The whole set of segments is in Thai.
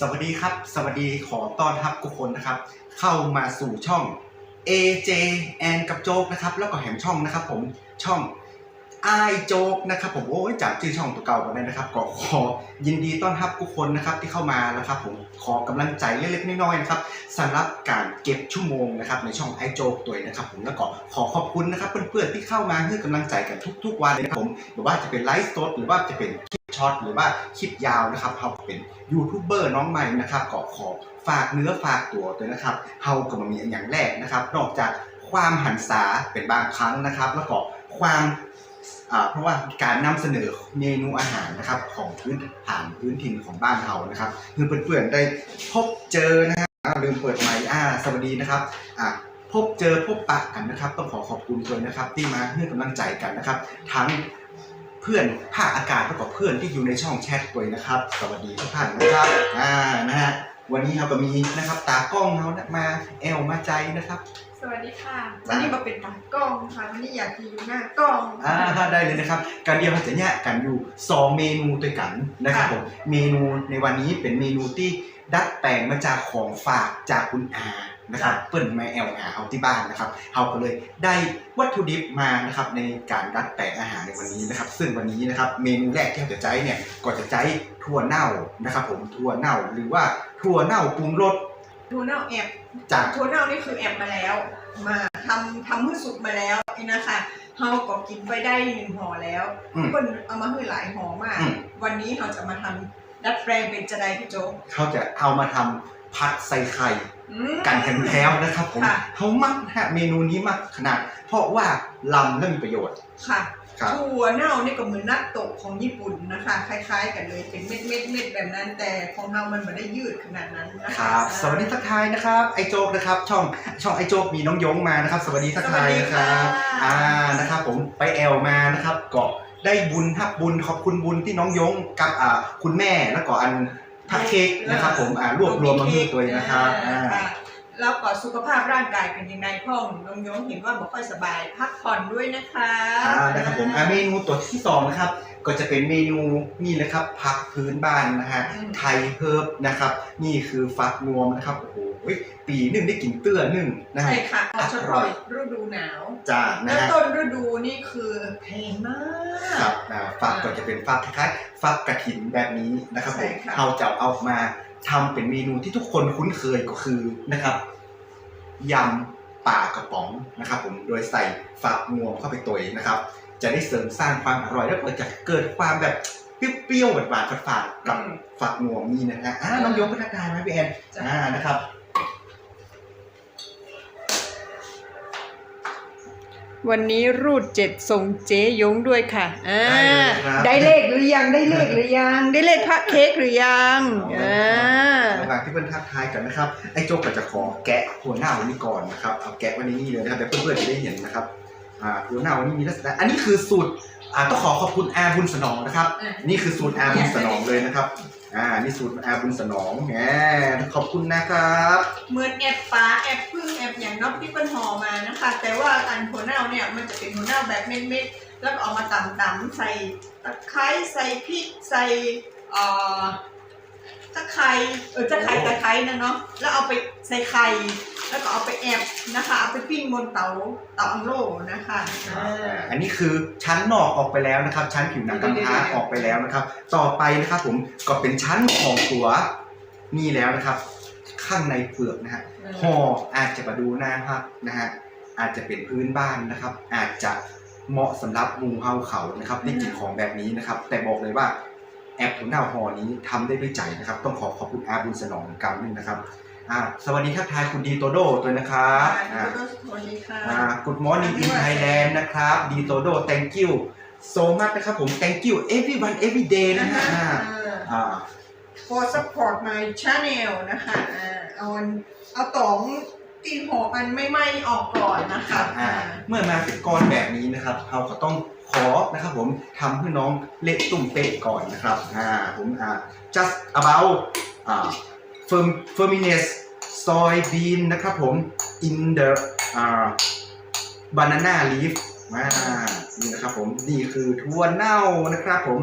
สวัสดีครับ สวัสดีขอต้อนรับทุกคนนะครับ เข้ามาสู่ช่อง AJ แอนกับโจ๊กนะครับ แล้วก็แหมช่องนะครับผมช่อง ไอโจ๊กนะครับผมโอ้ยจากชื่อช่องตัวเก่ากันเลยนะครับก็ขอยินดีต้อนรับทุกคนนะครับที่เข้ามานะครับผมขอกำลังใจเล็กๆน้อยๆนะครับสำหรับการเก็บชั่วโมงนะครับในช่องไอโจ๊กตัวนะครับผมแล้วก็ขอขอบคุณนะครับเพื่อนๆที่เข้ามาให้กำลังใจกันทุก ๆ วันเลยนะครับผมไม่ว่าจะเป็นไลฟ์สดหรือว่าจะเป็นคลิปช็อตหรือว่าคลิปยาวนะครับเขาเป็นยูทูบเบอร์น้องใหม่นะครับก็ขอฝากเนื้อฝากตัวด้วยนะครับเฮาก็มามีอย่างแรกนะครับ นอกจากความหันษาเป็นบางครั้งนะครับ แล้วก็ความ เพราะว่าการนำเสนอเมนูอาหารนะครับของพื้นฐานพื้นถิ่นของบ้านเฮานะครับคือเพื่อนๆได้พบเจอนะฮะอ่าลืมเปิดไมค์อ่าสวัสดีนะครับอ่าพบเจอพบปะกันนะครับ ต้องขอขอบคุณด้วยนะครับ ที่มาให้กำลังใจกันนะครับ ทั้งเพื่อนภาคอากาศแล้วก็เพื่อนที่อยู่ในช่องแชทด้วยนะครับ สวัสดีทุกท่านนะครับอ่านะฮะวันนี้เราก็มีนะครับตากล้องเรานะมาแอลมาใจนะครับ สวัสดีค่ะวันนี้มาเป็นตากล้องค่ะวันนี้อยากจะอยู่หน้ากล้องอ่าได้เลยนะครับ การเดียวเราจะแยกกันอยู่สองเมนูด้วยกันนะครับค่ะผมเมนูในวันนี้เป็นเมนูที่ดัดแปลงมาจากของฝากจากคุณอานะครับเปิ้ลมาแอลหาเอาที่บ้านนะครับเราก็เลยได้วัตถุดิบมานะครับในการดัดแปลงอาหารในวันนี้นะครับ ซึ่งวันนี้นะครับเมนูแรกที่เราจะใช้เนี่ยก็จะใช้ถั่วเน่านะครับ ผมถั่วเน่าหรือว่าถั่วเน่าปรุงรส ทูน่าแอบจากทูน่านี่คือแอบมาแล้ว มาทำทำเพื่อสุกมาแล้วนี่นะคะเฮาก็กินไปได้หนึ่งห่อแล้วอืมคนเอามาให้หลายห่อมากอืมวันนี้เราจะมาทำดัดแปลงเป็นจะไดพี่โจ๊กเขาจะเอามาทำผัดใส่ไข่อืมกันกันแล้วนะครับผมค่ะเขามักฮะเมนูนี้มากขนาด เพราะว่าลำและมีประโยชน์ค่ะ ครับถั่วเน่านี่ก็เหมือนนักโตะของญี่ปุ่นนะคะ คล้าย ๆ กันเลยเป็นเม็ดเม็ดเม็ดแบบนั้นแต่ของเรามันไม่ได้ยืดขนาดนั้นนะคคะรับสวัสดีทักทายนะครับไอโจ๊กนะครับ ช่องช่องไอโจ๊กมีน้องยงมานะครับ สวัสดีทักทายนะครับอ่านะครับ ผมไปแอลมานะครับก็ได้บุญทับบุญขอบคุณบุญที่น้องยงกับอ่าคุณแม่แล้วก็อันพักเค้กนะครับ ผมอ่ารวบรวมมาให้ตัวเองนะครับอ่าค่ะ แล้วก็สุขภาพร่างกายเป็นยังไงพ่องน้องยงเห็นว่าบอกค่อยสบายพักผ่อนด้วยนะคะอ่านะครับผมอ่าเมนูตัวที่สองนะครับ ก็จะเป็นเมนูนี่เลยครับผักพื้นบ้านนะฮะอืมไทยเฮิร์บนะครับ นี่คือฟักนวมนะครับโอ้โหปีหนึ่งได้กินเตื้อหนึ่งนะฮะใช่ค่ะอเฉร่อพาะยฤดูหนาวจ้านะแล้วฮะต้นฤดูนี่คือแพงมากครับอ่าฟักก็จะเป็นฟักคล้ายๆฟักกระถินแบบนี้นะครับผใช่มค่ะเราจะเอามา ทำเป็นเมนูที่ทุกคนคุ้นเคยก็คือนะครับยำป่ากระป๋องนะครับ ผมโดยใส่ฟักงวมเข้าไปตัวนะครับ จะได้เสริมสร้างความอร่อยแล้วก็จะเกิดความแบบเปรี้ยวๆหวานๆฝาดๆกับอืมฝักงวงนี่นะฮะอ่าน้องยกพัฒนาไหมพี่แอนจ้ะอ่านะครับ วันนี้รูดเจ็ดส่งเจ๊ยงด้วยค่ะอ่าได้เลยครับได้เลขหรือยังได้เลขหรือยัง ได้เลขพระเค้กหรือยังอ๋ออ่อ่าระหว่างที่เพื่อนทักทายกันนะครับไอ้โจกก็จะขอแกะหัวหน้าวันนี้ก่อนนะครับเอาแกะวันนี้นี่เลยนะครับเดี๋ยวเพื่อนๆจะได้เห็นนะครับอ่าหัวหน้าวันนี้มีลักษณะอันนี้คือสูตรอ่าต้องขอขอบคุณอาบุญสนองนะครับอะนี่คือสูตรอาบุญสนองเลยนะครับ อ่านี่สูตรอาบุญสนองแหมขอบคุณนะครับเหมือนแอบปลาแอบพึ่งแอบอย่างนอกที่เป็นห่อมานะคะ แต่ว่าอันหัวเน่าเนี่ยมันจะเป็นหัวเน่าแบบเม็ดๆแล้วก็เอามาตำๆใส่ตะไคร้ใส่พริกใส่เอ่อ ตะไคร้เออตะไคร้ตะไคร้นะเนาะแล้วเอาไปใส่ไข่แล้วก็เอาไปแอบนะคะ เอาไปปิ้งบนเตาเตาอังโลนะคะอ่าอันนี้คือชั้นนอกออกไปแล้วนะครับ ชั้นผิวหนังกำพร้าออกไปแล้วนะครับ ต่อไปนะครับผมก็เป็นชั้นของตัวนี่แล้วนะครับ ข้างในเปลือกนะฮะห่ออาจจะมาดูหน้าครับนะฮะอาจจะเป็นพื้นบ้านนะครับ อาจจะเหมาะสำหรับหมูเฮาเขานะครับได้กินของแบบนี้นะครับ แต่บอกเลยว่า แอปถุงหน้าห่อนี้ทำได้ด้วยใจนะครับ ต้องขอขอบคุณอาบุญสนองกรรมนึงนะครับอ่าสวัสดีทักทายคุณดีโตโดตัวนะครับอ่าสวัสดีค่ะอ่า Good morning in Thailand นะครับดีโตโด thank you so much นะครับผม thank you everyone every day นะฮะอ่าอ่า for support my channel นะคะอ่าเอาอันเอาตองตีหออันไม่ไหม้ออกก่อนนะครัคะบอ่าเมื่อมาเป็นก้อนแบบนี้นะครับเราก็ต้อง ขอนะครับผมทำให้น้องเละตุ่มเป๊ะก่อนนะครับอ่าผมอ่า just about อ่า firm firmness soybean นะครับผม in the อ่า banana leaf อ่านี่นะครับผม นี่คือถั่วเน่านะครับผม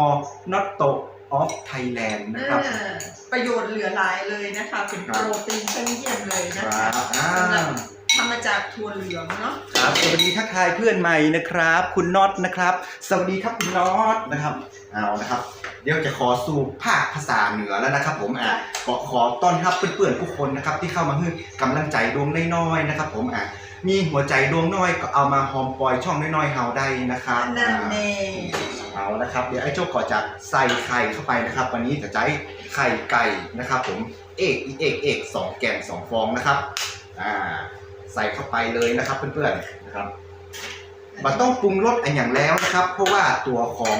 or not to of Thailand นะครับเออประโยชน์เหลือหลายเลยนะคะ เป็นครับโปรตีนชั้นเยี่ยมเลยนะคคะรับอ่าสำหรับทำมาจากถั่วเหลืองเนาะครับสวัสดีทักทายเพื่อนใหม่นะครับ คุณน็อตนะครับ สวัสดีครับคุณน็อตนะครับเอานะครับ เดี๋ยวจะขอสู่ภาคภาษาเหนือแล้วนะครับ ผมอะขอขอต้อนรับเพื่อนๆทุกคนนะครับ ที่เข้ามาให้กำลังใจดวงน้อยๆนะครับ ผมอะมีหัวใจดวงน้อยก็เอามาหอมปล่อยช่องน้อยๆเฮาได้นะครับนั่นอ่าเองเอาละครับ เดี๋ยวไอ้โจ้ก็จะใส่ไข่เข้าไปนะครับ วันนี้จะใช้ไข่ไก่นะครับ ผมเอกอีเอกเอกสองแกนสองฟองนะครับ อ่า ใส่เข้าไปเลยนะครับเพื่อนๆนะครับมันต้องปรุงรสอันอย่างแล้วนะครับ เพราะว่าตัวของ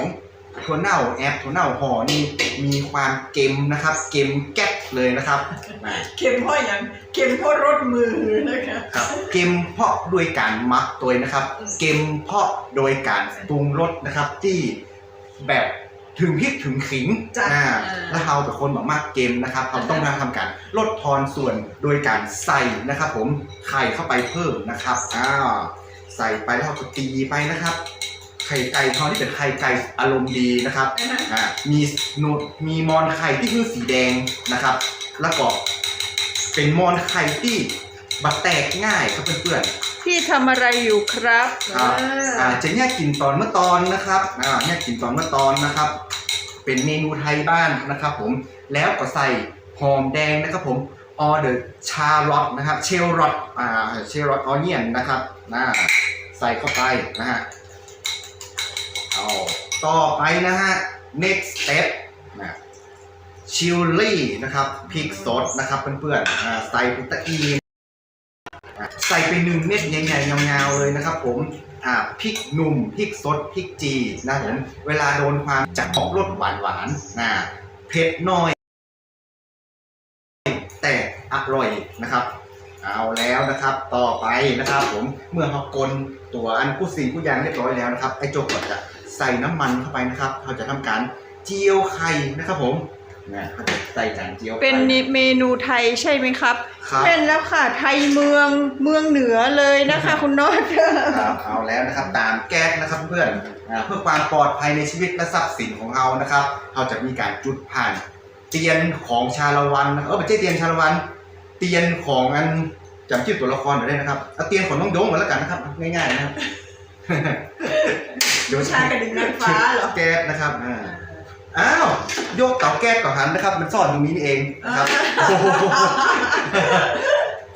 ถั่วเน่าแอปถั่วเน่าห่อนี่มีความเค็มนะครับเค็มแก๊กเลยนะครับอ่าเค็มเพราะอย่างเค็มเพราะรสมือนะคะครับเค็มเพราะโดยการหมักตัวนะครับเค็มเพราะโดยการปรุงรสนะครับที่แบบ ถึงพริกถึงขิงจ้ะอ่าอ่า แล้วเราเป็นคนแบบมากเค็มนะครับเราอ่าฮะต้องมาทำการลดทอนส่วนโดยการใส่นะครับ ผมไข่เข้าไปเพิ่มนะครับอ้าวใส่ไปแล้วเราก็ตีไปนะครับ ไข่ไก่เขาที่เป็นไข่ไก่อารมณ์ดีนะครับนะคะอ่ามีหนวดมีมอนไข่ที่คือสีแดงนะครับ แล้วก็เป็นมอนไข่ที่บัดแตกง่ายครับเพื่อน พี่ทำอะไรอยู่ครับครับ อ่าๆอ่าจะแยกกินตอนเมื่อตอนนะครับ อ่าแยกกินตอนเมื่อตอนนะครับ เป็นเมนูไทยบ้านนะครับผม แล้วก็ใส่หอมแดงนะครับผมออเดอร์ชาร์ลอตนะครับ เชลรอตอ่า เชลรอตออเนียนนะครับน่าใส่เข้าไปนะฮะเอาต่อไปนะฮะ next step นะชิลลี่นะครับพริกสดนะครับเพื่อนๆอ่าใส่ไปตะอีอะใส่ไปหนึ่งเม็ดใหญ่ๆยาๆเลยนะครับ ผมอ่าพริกหนุ่มพริกสดพริกจีนะครับผมเวลาโดนความจะออกรสหวานๆนะเผ็ดน้อย แต่อร่อยนะครับเอาแล้วนะครับต่อไปนะครับ ผมเมื่อเรากลตัวอันผู้สิ่งผู้ยางเรียบร้อยแล้วนะครับไอโจกก็จะใส่น้ำมันเข้าไปนะครับ เราจะทำการเจียวไข่นะครับผม นี่ยเขาจะใส่จานเจียวไข่เป็นเมนูไทยใช่ไหมครับครับเป็นแล้วค่ะ ไทยเมืองเมืองเหนือเลยนะคะ คุณน็อตครับเอาแล้วนะครับ ตามแก๊สนะครับเพื่อนอ่าเพื่อความปลอดภัยในชีวิตและทรัพย์สินของเรานะครับเราจะมีการจุดผ่านเตียนของชาละวันนะเออไม่ใช่เตียนชาละวันเตียนของอันจำชื่อตัวละครหน่อยได้นะครับเอาเตียนของน้องโยงมาแล้วกันนะครับ ง่ายๆนะครับเดี๋ยวชากระดิ่งนางฟ้าเหรอ แก๊สนะครับอ่า อ้าวโยกเตาแก๊สก่อนหันนะครับ มันซ่อนตรงนี้นี่เองนะครับโอ้โห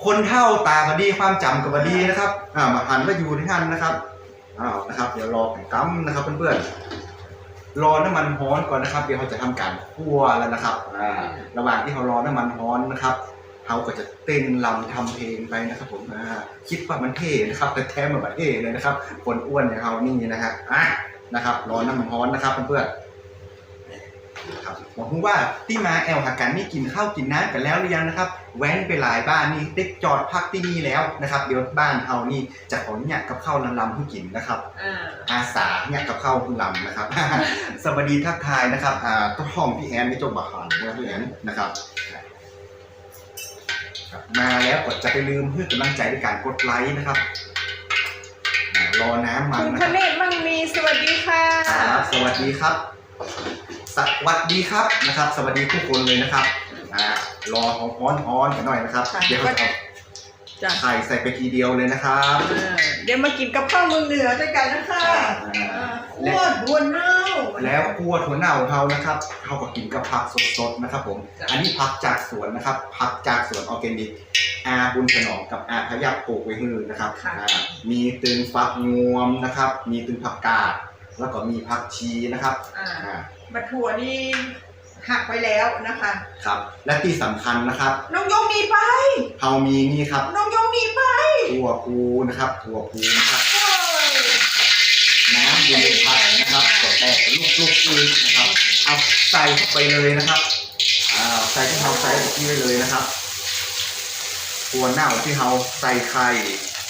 คนเท่าตาบดีความจำกับบดีนะครับอ่ามาหันมาอยู่ที่ท่านนะครับอ้าวนะครับ เดี๋ยวรอแข่งกัมนะครับเพื่อนๆรอน้ำมันร้อนก่อนนะครับ เดี๋ยวเราจะทำการคั่วแล้วนะครับอ่าระหว่างที่เรารอน้ำมันร้อนนะครับเขาก็จะเต้นรำทำเพลงไปนะครับผมอ่าคิดว่ามันเท่นะครับแต่แท้มันแบบเท่เลยนะครับคนอ้วนอย่างเรานี่นะฮะอะนะครับรอน้ำมันร้อนนะครับเพื่อนๆ ครับหวังว่าที่มาแอลหากันนี่กินข้าวกินน้ำกันแล้วหรือยังนะครับ แว้นไปหลายบ้านนี่ได้จอดพักที่นี่แล้วนะครับ เดี๋ยวบ้านเฮานี่จะขอเนี่ยกับข้าวลำๆให้กินนะครับอ่าอาสาเนี่ยกับข้าวคุณลำนะครับ สวัสดีทักทายนะครับอ่าต้นห้องพี่แอนไม่จบบาหานนะครับพี่แอนนะครับครับมาแล้วกดจะไปลืมเพื่อกำลังใจด้วยการกดไลค์นะครับอ่ารอน้ำมันคุณนะคครับเนศมั่งมีสวัสดีค่ะครับสวัสดีครับ สวัสดีครับนะครับ สวัสดีทุกคนเลยนะครับอ่ารอของฮ้อนฮ้อนๆกันหน่อยนะครับ ค่ะ เดี๋ยวเราจะเอาจ้ะไข่ใส่ไปทีเดียวเลยนะครับอ่าเดี๋ยวมากินกับข้าวเมืองเหนือด้วยกันนะคะอ่าอ่าคั่วดวนเน่าแล้วคั่วถั่วเน่าเฮานะครับเฮาก็กินกับผักสดๆนะครับผมจ้ะอันนี้ผักจากสวนนะครับผักจากสวนออร์แกนิกอาบุญถนอมกับอาพยับปลูกไว้ฮือนะครับค่ะอ่ามีตึงฟักงวมนะครับ มีตึงผักกาดแล้วก็มีผักชีนะครับอ่า อ่า บัตถั่วนี่หักไว้แล้วนะคะ ครับ และที่สำคัญนะครับน้องยงมีไป เฮามีนี่ครับน้องยงมีไปถั่วพูนะครับถั่วพูนะครับโอ้ยน้ำเย็นผักนะครับกดแตกลูกๆเลยนะครับเอาใส่เข้าไปเลยนะครับอ่าใส่ที่เราใส่แบบนี้ไว้เลยนะครับตัวเน่าที่เราใส่ไข่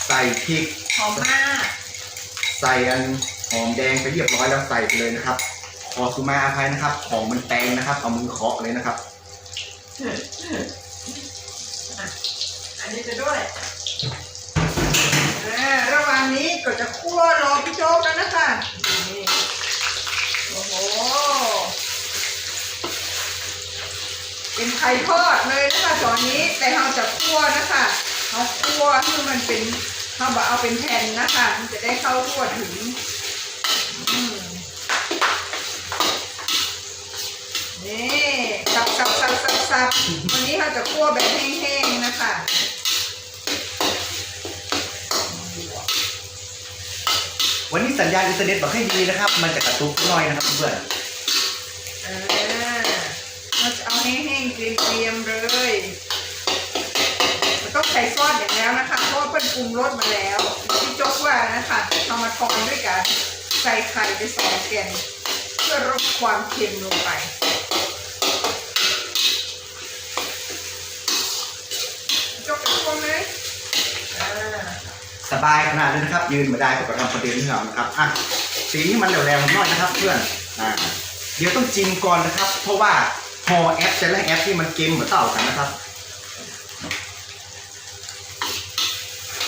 ใส่พริก หอมมาก ใส่อันหอมแดงไปเรียบร้อยแล้วใส่ไปเลยนะครับ ขอสุมาอภัยนะครับ ของมันแตงนะครับ เอามือเคาะเลยนะครับ อันนี้จะด้วยอ่าระหว่างนี้ก็จะคั่วรอพี่โจ๊กแล้วนะคะนี่โอ้โหข่ทอดเลยนะคะตอนนี้แต่เราจะคั่วนะคะเราคั่วให้มันเป็นเราบอกเอาเป็นแผ่นนะคะ มันจะได้เข้าทั่วถึงอืมนี่สับสับสับสับสับ วันนี้เราจะคั่วแบบแห้งๆนะคะวันนี้สัญญาณอินเทอร์เน็ตบอกให้ดีนะครับ มันจะกระตุกหน่อยนะครับเพื่อนอ่าเราจะเอาแห้งๆเกรียมๆเลยเราต้องใส่ซอสอย่างแล้วนะคะ เพราะว่าเพิ่นปรุงรสมาแล้วที่จกว่านะคะทำมาทอนด้วยกัน ใส่ไข่ไปสองแกนเพื่อลดความเค็มลงไปจกเป็นคนเลยอ่า สบายขนาดเลยนะครับ ยืนมาได้ก็ทำประเด็นที่เรานะครับอะสีนี้มันแรงๆหน่อยนะครับ เพื่อนอ่าเดี๋ยวต้องจิ้มก่อนนะครับ เพราะว่าพอแอปแต่ละแอปที่มันเกมเหมือนเต่ากันนะครับ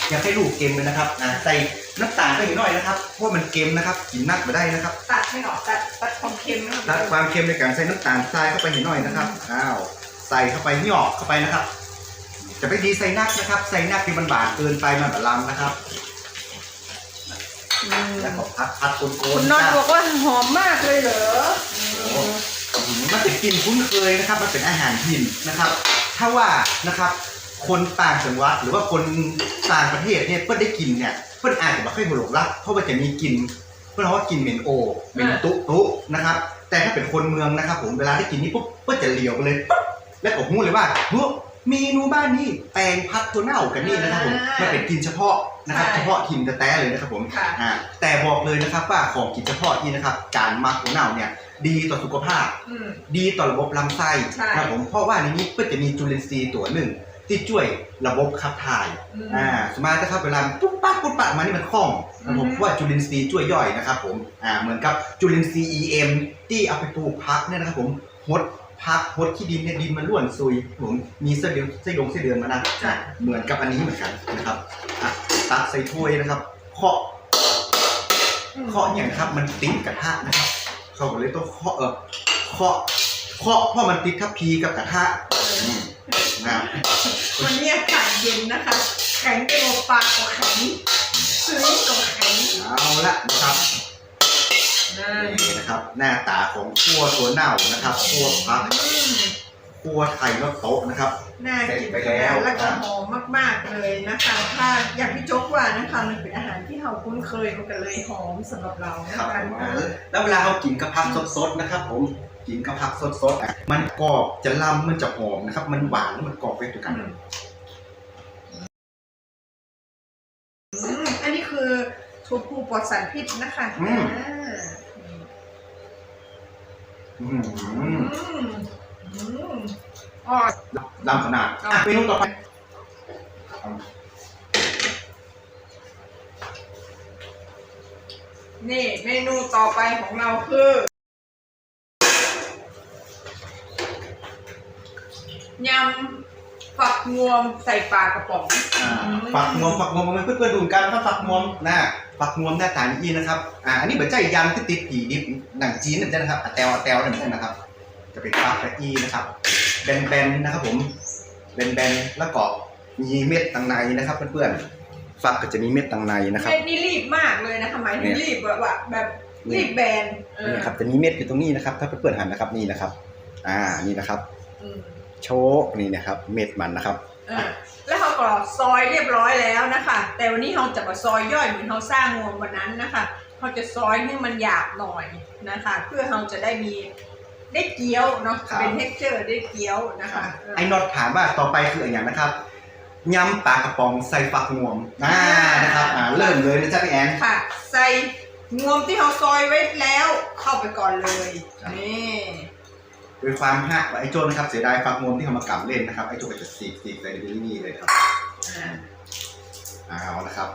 อยากให้ลูกเกมเลยนะครับอ่าใส่น้ำตาลไปหน่อยนะครับเพราะว่ามันเกมนะครับกินนักมาได้นะครับ ตัดไม่ออกตัดตัดความเค็มไม่ออกตัดความเค็มในการใส่น้ำตาลทรายเข้าไปหน่อยนะครับอ้าวใส่เข้าไปหยอกเข้าไปนะครับ จะไม่ดีใส่นักนะครับ ใส่นักที่มันบาดเกินไปมันบะลำนะครับอืมแล้วก็พัดพัดโกนโกคุณนน็อตจ้าบอกว่าหอมมากเลยเหรออืมอืมมันเป็นกลินคุ้นเคยนะครับ มันเป็นอาหารถิ่นนะครับ ถ้าว่านะครับ คนต่างจังหวัดหรือว่าคนต่างประเทศเนี่ยเพื่อนได้กินเนี่ยเพื่อนอาจจะไม่ค่อยหลงรักเพราะว่าจะมีกลิ่นเพื่อนว่ากินเหม็นโอเหม็นตุตุนะครับ แต่ถ้าเป็นคนเมืองนะครับ ผมเวลาได้กินนี่ปุ๊บเพื่อนจะเหลียวไปเลยปุ๊บแล้วก็พูดเลยว่าเฮ้ย เมนูบ้านนี้แตงพัดตัวเน่ากันนี่นะครับผมมันเป็นกินเฉพาะนะครับเฉพาะถิ่นแท้ๆเลยนะครับผมค่ะอ่าแต่บอกเลยนะครับว่าของกินเฉพาะที่นะครับการมักตัวเน่าเนี่ยดีต่อสุขภาพ อืม ดีต่อระบบลำไส้ใช่ครับผมเพราะว่าในนี้ก็จะมีจุลินทรีย์ตัวหนึ่ง ที่ช่วยระบบขับถ่าย อืม อ่าสมมตินะครับเวลาปุ๊บปั๊บปุ๊บปั๊บมานี่มันคล่องครับผมอือฮึ เพราะว่าจุลินทรีย์ช่วยย่อยนะครับผมอ่าเหมือนกับจุลินทรีย์ EM ที่เอาไปปลูกพักเนี่ยนะครับผมหด พักหดขี้ดินเนี่ยดินมันร่วนซุยผมมีเส้นเดือนเส้นดงเส้นเดือนมานะจ้ะเหมือนกับอันนี้เหมือนกันนะครับอะตักใส่ถ้วยนะครับเคาะเคาะอย่างนะครับ มันติดกระทะนะครับเขาก็เลยต้องเคาะเออเคาะเคาะเพราะมันติดทัพพีกับกระทะอืมนะครับวันนี้อากาศเย็นนะคะ แข็งไปหมดปากก็แข็งซื้อก็แข็งเอาละนะครับ นะนี่นะครับหน้าตาของครัวตัวเน่านะครับครัวพักอืมครัวไทยรถโต๊ะนะครับ น่ากินไปแล้วแล้วก็หอมมากๆเลยนะคะถ้าอย่างที่โจ๊กว่านะคะมันเป็นอาหารที่เราคุ้นเคยมันก็เลยหอมสำหรับเรานะครับคะผมแล้วเวลาเขากินกระพักสดๆนะครับ ผมกินกระพักสดๆอะมันกรอบจะลำมันจะหอมนะครับ มันหวานแล้วมันกรอบไปด้วยกันอืมอืมอันนี้คือถั่วพูปลอดสารพิษนะคะ ออ่าอืมอืมอืมอ๋อลำขนาดอะเมนูต่อไปนี่เมนูต่อไปของเราคือ ยำฝักงวมใส่ปลากระป๋อง ฝักงวมฝักงวมมันเพื่อนๆดูกันนะครับฝักงวมนะ ฝักงวมหน้าตาอย่างนี้นะครับอ่าอันนี้เหมือนใจยำที่ติดผีดิบหนังจีนนั่นนะครับอะแตวอะแตวนั่นนะครับ จะเป็นฝักละอีนะครับแบนๆนะครับผมแบนๆแล้วก็มีเม็ดตังในนะครับเพื่อนๆฝักก็จะมีเม็ดตังในนะครับ เม็ดนี่รีบมากเลยนะคะหมายถึงเนี่ยรีบแบบว่าแบบรีบแบนเออนี่ครับจะมีเม็ดอยู่ตรงนี้นะครับ ถ้าเพื่อนๆหันนะครับนี่นะครับ อ่านี่นะครับอืมโชกนี่นะครับ เม็ดมันนะครับเออ แล้วเขาก็ซอยเรียบร้อยแล้วนะคะ แต่วันนี้เราจะมาซอยย่อยเหมือนเราสร้างงวงวันนั้นนะคะเขาจะซอยให้มันหยาบหน่อยนะคะ เพื่อเราจะได้มีได้เกี๊ยวเนาะครับ เป็นเท็กเจอร์ได้เกี๊ยวนะคะเออไอ้น็อตถามว่าต่อไปคืออะไรอย่างนะครับยำปลากระป๋องใส่ฝักงวมอ่านะครับอ่าเริ่มเลยนะจ๊ะพี่แอน ค่ะ ใส่งวมที่เราซอยไว้แล้วเข้าไปก่อนเลยครับ นี่ ด้วยความหักว่าไอ้โจนนะครับเสียดายฝักงวมที่เขามากำเล่นนะครับไอ้โจนก็จะสีกสีกใส่ในนี่เลยครับอ่าเอาละครับ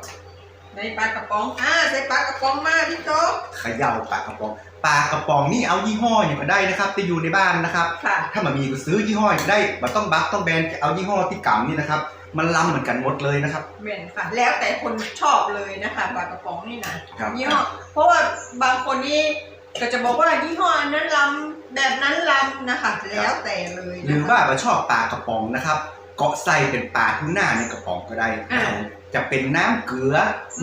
ในปลากระป๋องอ่าใส่ปลากระป๋องมาพี่โจ๊กเขย่าปลากระป๋องปลากระป๋องนี่เอายี่ห้ออย่างก็ได้นะครับที่อยู่ในบ้านนะครับ ค่ะ ถ้ามันมีก็ซื้อยี่ห้อได้มันต้องบัฟต้องแบนเอายี่ห้อที่กำนี่นะครับ มันล้ำเหมือนกันหมดเลยนะครับเม่นค่ะ แล้วแต่คนชอบเลยนะคะปลากระป๋องนี่นะครับ ยี่ห้อเพราะว่าบางคนนี่ ก็จะบอกว่ายี่ห้ออันนั้นล้ำแบบนั้นลำนะคะ แล้วแต่เลยหรือว่าเราชอบปลากระป๋องนะครับ เกาะใส่เป็นปลาทูน่าในกระป๋องก็ได้นะครับจะเป็นน้ำเกลือ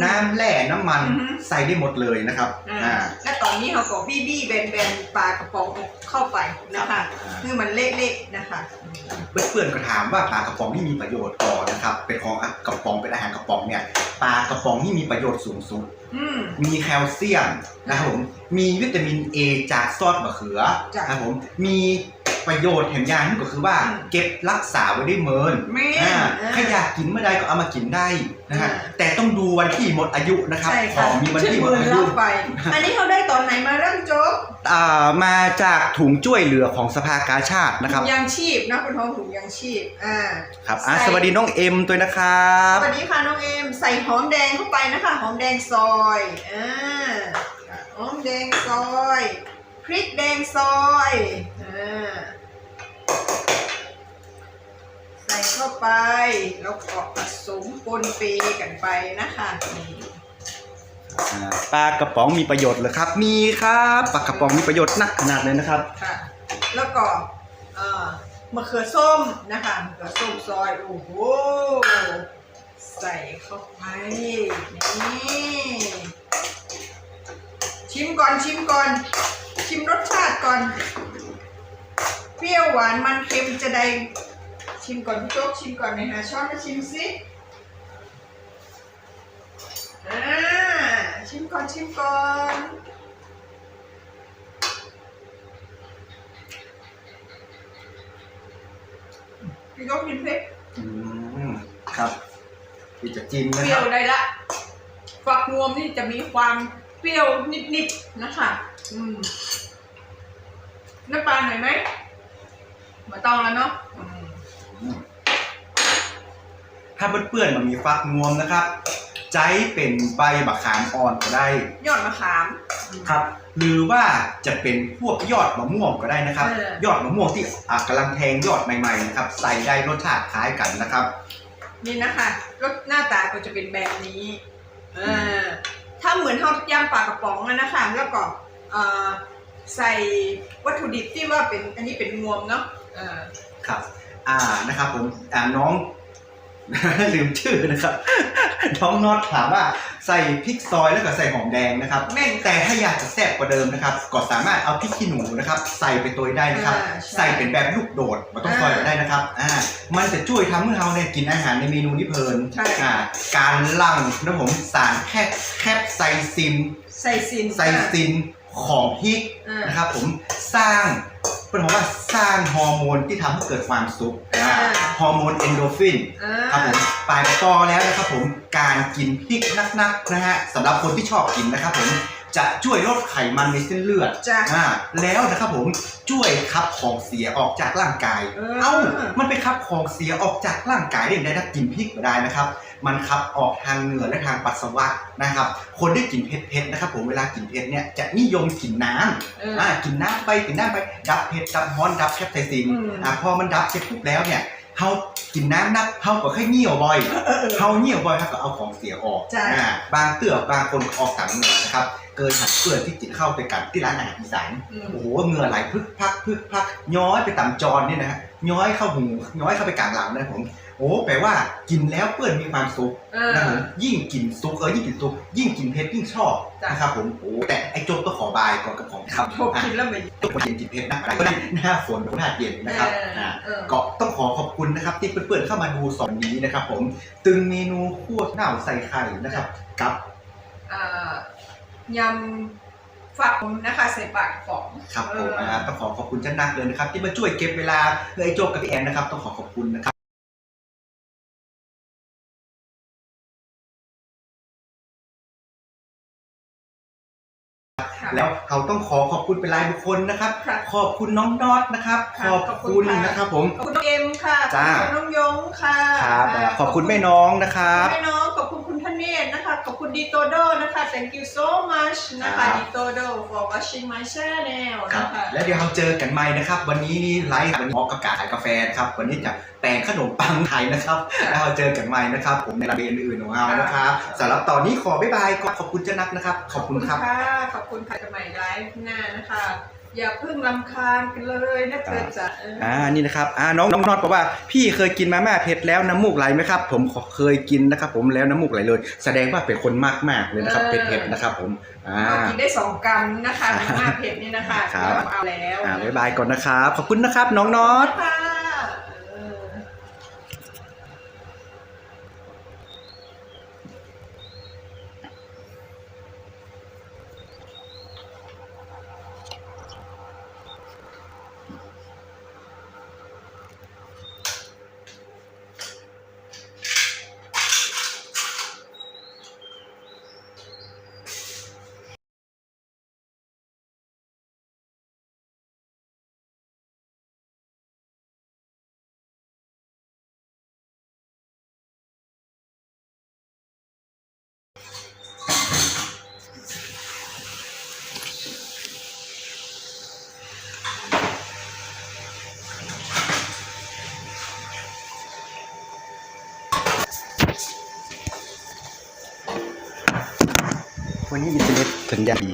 น้ำแร่น้ำมันใส่ได้หมดเลยนะครับอ่า อ่าและตอนนี้เขาก็บี้บี้แบนแบนปลากระป๋องเข้าไปนะคะ คือมันเละๆนะคะ เพื่อนๆก็ถามว่าปลากระป๋องนี่มีประโยชน์ก่อนนะครับ เป็นของอะกระป๋องเป็นอาหารกระป๋องเนี่ยปลากระป๋องนี่มีประโยชน์สูงสุดอืม มีแคลเซียมนะครับผม มีวิตามินเอจากซอสมะเขือจ้ะนะครับผม มีประโยชน์แถมอยางหนึงก็คือว่าอืมเก็บรักษาไว้ได้เมินแม่อ่าอ่าถ้า อยากกินเมื่อใดก็เอามากินได้นะฮะอ่าแต่ต้องดูวันที่หมดอายุนะครับใช่ขค่ะองมีวันที่หมดมืออายุเล่าไป อันนี้เขาได้ตอนไหนมาเริ่มโจ๊กอ่ามาจากถุงช่วยเหลือของสภากาชาตินะครับถุงยางชีพนะคุณทองถุงยางชีพอ่าครับอะใส่สวัสดีน้องเอ็มตัวนะครับสวัสดีค่ะน้องเอมใส่หอมแดงเข้าไปนะคะหอมแดงซอยอ่าหอมแดงซอยพริกแดงซอยอ่าใส่เข้าไป แล้วก็ผสมปนเปกันไปนะคะนี่อ่าปลากระป๋องมีประโยชน์เหรอครับ มีครับปลากระป๋องมีประโยชน์นักขนาดเลยนะครับ ค่ะ แล้วก็เอ่อมะเขือส้มนะคะมะเขือส้มซอยโอ้โหใส่เข้าไปนี่ชิมก่อนชิมก่อน ชิมรสชาติก่อน เปรี้ยวหวานมันเค็มจะได้ ชิมก่อนพี่โจ๊กชิมก่อนหน่อยหาช้อนมาชิมสิอ่าชิมก่อนชิมก่อนพี่โจ๊กกินเผ็ดอืมครับที่จะจิ้มเปนะรี้คยรัวบได้ละฝักรวมนี่จะมีความเปรี้ยวนิดๆนะคะ อืมน้ำปลาหน่อยไหมไมาต้องแล้วเนาะอืม ถ้าเปื้อนๆมันมีฟักงวมนะครับ ใจเป็นใบมะขามอ่อนก็ได้ ยอดมะขาม ครับ หรือว่าจะเป็นพวกยอดมะม่วงก็ได้นะครับ เออ ยอดมะม่วงที่อะกำลังแทงยอดใหม่ๆนะครับ ใส่ได้รสชาติคล้ายกันนะครับ นี่นะคะรสหน้าตาก็จะเป็นแบบนี้เออถ้าเหมือนทอดยำปลากระป๋องอะนะคะ แล้วก็เอ่อใส่วัตถุดิบที่ว่าเป็นอันนี้เป็นงวมเนาะเออครับ อ่านะครับผมอ่าน้องลืมชื่อนะครับน้องน็อตถามว่าใส่พริกซอยแล้วก็ใส่หอมแดงนะครับ แม่นแต่ถ้าอยากจะแซ่บกว่าเดิมนะครับ ก็สามารถเอาพริกขี้หนูนะครับ ใส่ไปตัวได้นะครับ อ่าใช่ ใส่เป็นแบบลูกโดดไมันต้องซอยก็ได้นะครับอ่ามันจะช่วยทำให้เราเนี่ยกินอาหารในเมนูนี้เพลินใช่ อ่าการหลั่งนะผมสารแคบแคบไซซิน ใส่ซินไซซิน ของพริกอ่านะครับผมสร้างเป็นบอกว่าสร้างฮอร์โมนที่ทำให้เกิดความสุขอ่า ฮอร์โมนเอนโดรฟิน อ่าครับผมปลายปอแล้วนะครับผมการกินพริกนักๆนะฮะสำหรับคนที่ชอบกินนะครับผม จะช่วยลดไขมันในเส้นเลือดจ้ะ อ่าแล้วนะครับผมช่วยขับของเสียออกจากร่างกาย เออ เอ้า มันไปขับของเสียออกจากร่างกายได้ยังไงถ้ากินพริกไม่ได้นะครับ มันขับออกทางเหงื่อและทางปัสสาวะนะครับ คนที่กินเผ็ดๆนะครับ ผมเวลากินเผ็ดเนี่ยจะนิยมกินน้ำ เออ อ่ากินน้ำไปกินน้ำไปดับเผ็ดดับฮ้อนดับแคปไซซินอืม อ่าพอมันดับเสร็จปุ๊บแล้วเนี่ย เฮากินน้ำนักเฮาก็ค่อยเหี่ยวบ่อยเฮาเหี่ยวบ่อยเฮาก็เอาของเสียออกใช่ อ่าบางเตือกบางคนก็ออกต่างเหงื่อนะครับ เกินหัดเพื่อนที่กินข้าวไปกันที่ร้านอาหารอีสาน อืม โอ้โหเหงื่อไหลพึกพักพึกพักย้อยไปต่ำจรเนี่ยนะฮะย้อยเข้าหูย้อยเข้าไปกลางหลังนะผมโอ้แปลว่ากินแล้วเพื่อนมีความสุขเออนะผมยิ่งกินซุปเออยิ่งกินซุปยิ่งกินเผ็ดยิ่งชอบจ้ะนะครับผมโอ้แต่ไอ้โจ๊กก็ขอบายก่อนกับของครับชอบกินแล้วมันโจ๊กมาเย็นกินเผ็ดนะอะไรก็ได้หน้าฝนหรือหน้าเย็นนะครับเอออ่อ่าเออก็ต้องขอขอบคุณนะครับ ที่เพื่อนๆเข้ามาดูสอนนี้นะครับ ผมตึงเมนูคั่วหน้าใส่ไข่นะครับกับอ่ายำฝักนะคะใส่ปากของครับผมเอออ่าต้องขอขอบคุณเจ้านักเลยนะครับ ที่มาช่วยเก็บเวลาเพื่อไอ้โจ๊กกับพี่แอนนะครับ ต้องขอขอบคุณนะครับ แล้วเขาต้องขอขอบคุณเป็นรายบุคคลนะครับค่ะขอบคุณน้องน็อตนะครับค่ะขอบขอบคุคุณณค่ะ นะครับผม ขอบคุณน้องเอ็มค่ะจ้า ขอบคุณน้องยงค่ะครับาขอบคุณแม่น้องนะคขรัอบบคุณแม่น้องขอบคุณคุณธ เนศนะคะ ขอบคุณดีโตโดนะคะ thank you so much นะครัคะบดีโตโด for watching my channel ครับนะคะ แล้วเดี๋ยวเราเจอกันใหม่นะครับ วันนี้นี่ไลฟ์วันนี้ออกกับกาขายกาแฟนะครับ วันนี้จะแปลงขนมปังไทยนะครับค่ะแล้วเราเจอกันใหม่นะครับ ผมในระเบียนอื่นๆของเรานะครับค่ะสำหรับตอนนี้ขอบ๊ายบายก่อนขอบคุณเจ้านักนะครับ ขอบคุณครับค่ะ ขอบคุณค่ะจะใหม่ไลฟ์หน้านะคะ อย่าเพิ่งรำคาญกันเลยนะเกิดจะเออออ่านี่นะครับอ่าน้องน้องน็อตบอกว่าพี่เคยกินมาม่าเผ็ดแล้วน้ำมูกไหลไหมครับ ผมเคยกินนะครับ ผมแล้วน้ำมูกไหลเลย แสดงว่าเป็นคนมากมากๆเลยนะครับเผ็ดๆนะครับ ผมอ่าเอากินได้สองกรัมนะคะมาม่าเผ็ดนี่นะคะครับเอาแล้วอ่าบ๊ายบายก่อนนะครับ ขอบคุณนะครับ น้องน็อต ค่ะเออ วันนี้อินเทอร์เน็ตสัญญาณดี